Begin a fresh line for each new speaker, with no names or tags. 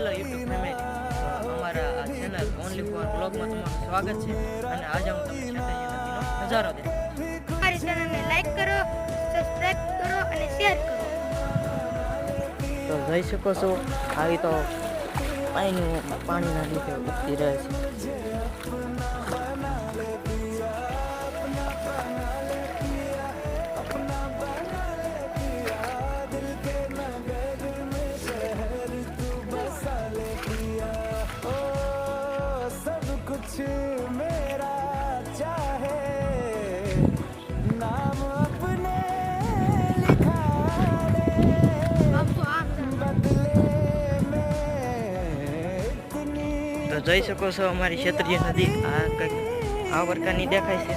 Hello YouTube family અમારા આ channel only for બ્લોગમાં તમારું સ્વાગત છે અને આજે હું તમને છતાં નદીનો નજારો દેખાડીશ
અમારી ચેનલને લાઈક કરો સબસ્ક્રાઇબ કરો અને શેર કરો.
તો જોઈ શકો છો આવી તો પાણીનું પાણીના લીધે ઉગતી રહે છે. તો જોઈ શકો છો અમારી ક્ષેત્રીય નદી. આ કંઈક આ પ્રકારની દેખાય છે.